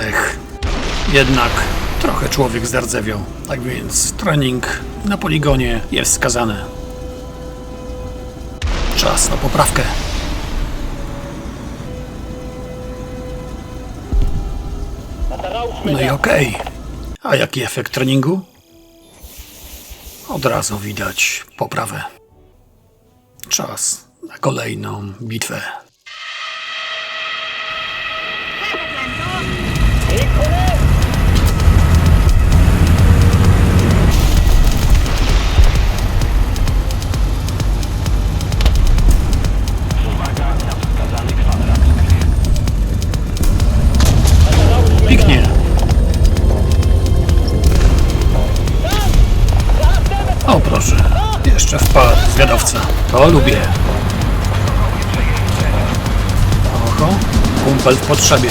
Ech, jednak trochę człowiek zardzewiał. Tak więc trening na poligonie jest wskazany. Czas na poprawkę. No i okej. A jaki efekt treningu? Od razu widać poprawę. Czas na kolejną bitwę. Piknie. O proszę, jeszcze wpadł zwiadowca. To lubię. Oho, kumpel w potrzebie.